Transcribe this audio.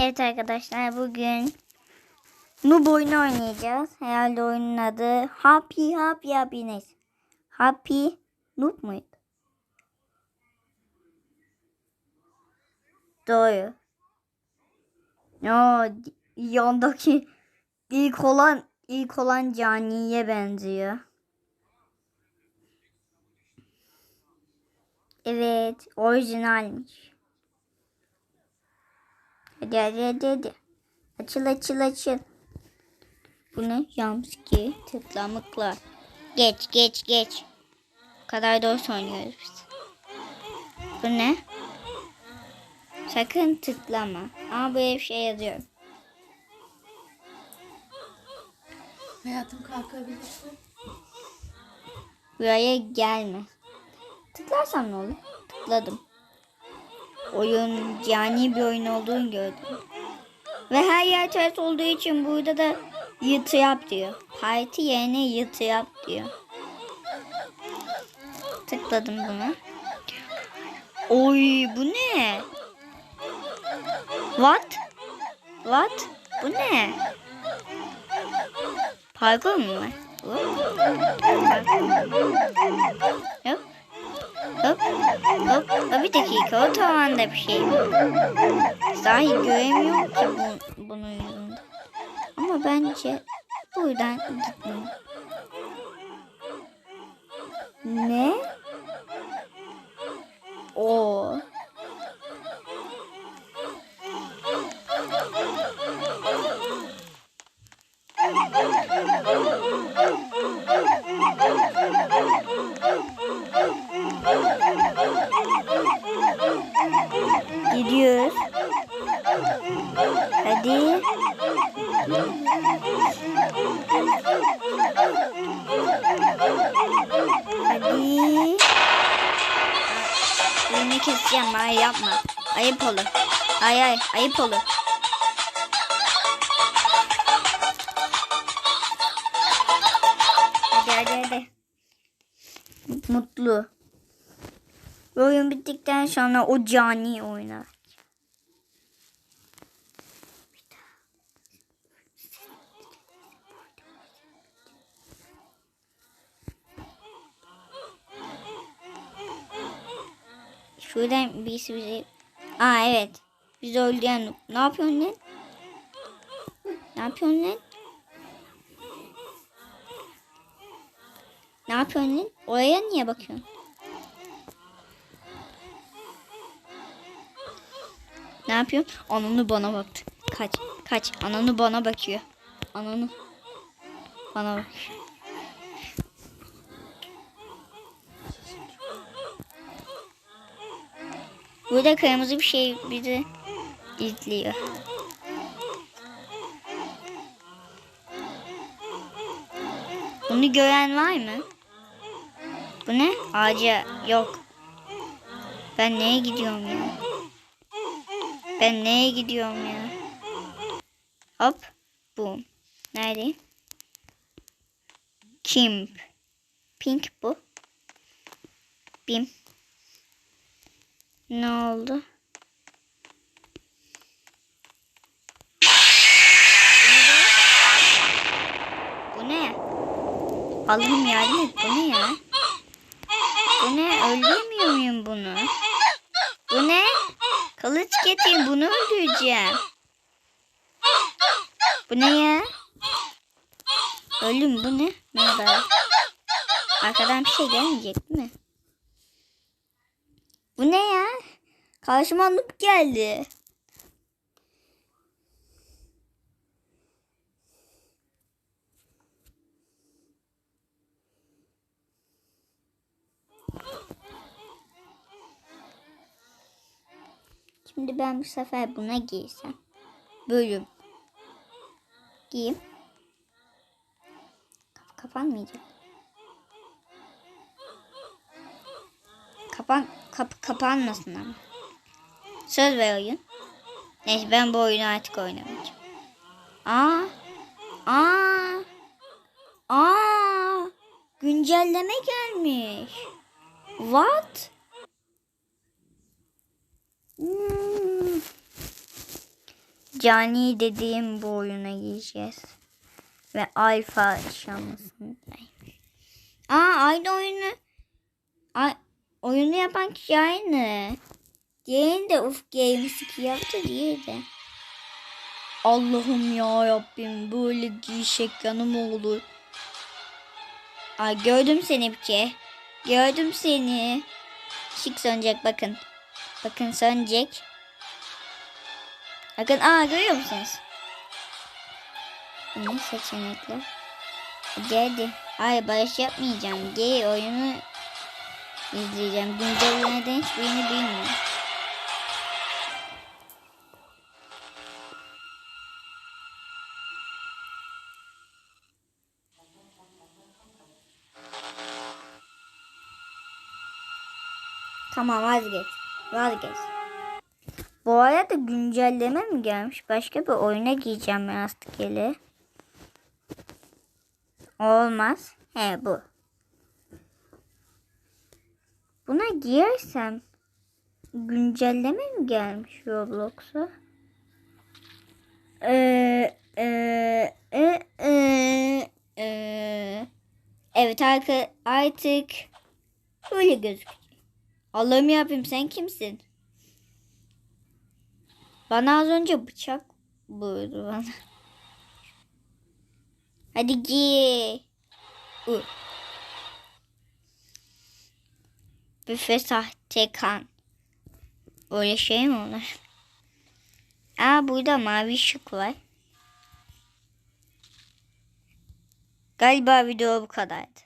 Evet arkadaşlar bugün Noob oyunu oynayacağız. Herhalde oyunun adı Happy Happy Happiness. Happy Noob muydu? Doğru. O yandaki ilk olan ilk olan caniye benziyor. Evet, orijinalmiş. Hadi hadi hadi hadi. Açıl açıl açıl. Bu ne? Jumpscare tıklamaklar. Geç geç geç. Bu kadar doğru oynuyoruz biz. Bu ne? Sakın tıklama. Ama böyle bir şey yazıyor. Hayatım kalkabilirsin. Buraya gelme. Tıklarsam ne olur? Tıkladım. Oyun cani bir oyun olduğunu gördüm. Ve her yer ters olduğu için burada da yıtı yap diyor. Parti yerine yıtı yap diyor. Tıkladım buna. Oy bu ne? What? What? Bu ne? Parkur mu var? Hop. Hop. Hop. Hop. Bir dakika. O tavanda bir şey. Sahi göremiyorum ki bu, bunun yüzünden. Ama bence buradan gitmem. Ne? O. Elini keseceğim. Ay yapma. Ayıp olur. Ay ay ayıp olur. Hadi hadi hadi. Mutlu. Oyun bittikten sonra o cani oynar. Şuradan birisi bize... Aa evet. Bizi öldüren ne yapıyorsun lan? Ne yapıyorsun lan? Ne yapıyorsun lan? Oraya niye bakıyorsun? Ne yapıyorsun? Ananı bana baktı. Kaç. Kaç. Ananı bana bakıyor. Ananı bana bak. Burada kırmızı bir şey bizi izliyor. Bunu gören var mı? Bu ne? Ağaca yok. Ben neye gidiyorum ya? Ben neye gidiyorum ya? Hop. Boom. Nerede? Kim? Pink bu. Bim. Ne oldu? Bu ne? Allah'ım yardım et. Bu ne ya? Bu ne? Öldürmüyor muyum bunu? Bu ne? Kılıç getirin bunu öldüreceğim. Bu ne ya? Ölüm bu ne? Merhaba. Arkadan bir şey gelmeyecek mi? Bu ne ya? Karşıma noob geldi. Şimdi ben bu sefer buna giysem. Bölüm. Giyeyim. Kap kapanmayacak. Kapan kap kapanmasın ama. Söz ver oyun. Neyse ben bu oyunu artık oynamayacağım. Aa. Aa. Aa. Güncelleme gelmiş. What? Hmm. Cani dediğim bu oyuna gireceğiz. Ve alfa aşamasındayım. Aa aynı oyunu A oyunu yapan kişi aynı. Diğerini de Uf Games 2 yaptı diye de. Allah'ım ya Rabbim böyle giriş ekranı mı olur? Ay gördüm seni kere. Gördüm seni. Şık sönecek bakın. Bakın sönecek. Bakın aa görüyor musunuz? Ne seçenekler? Geldi. Ay barış yapmayacağım. Gay oyunu izleyeceğim. Güncellemeden hiçbirini bilmiyorum. Tamam vazgeç. Vazgeç. Bu arada güncelleme mi gelmiş? Başka bir oyuna giyeceğim ben rastgele. Olmaz. He bu. Buna giyersem güncelleme mi gelmiş Roblox'a? Ee, ee, ee, ee, ee. Evet arka, artık böyle gözüküyor. Allah'ım yapayım sen kimsin? Bana az önce bıçak vurdu bana. Hadi giy. Ur. Büfe sahte kan. Öyle şey mi olur? Aa burada mavi ışık var. Galiba video bu kadardı.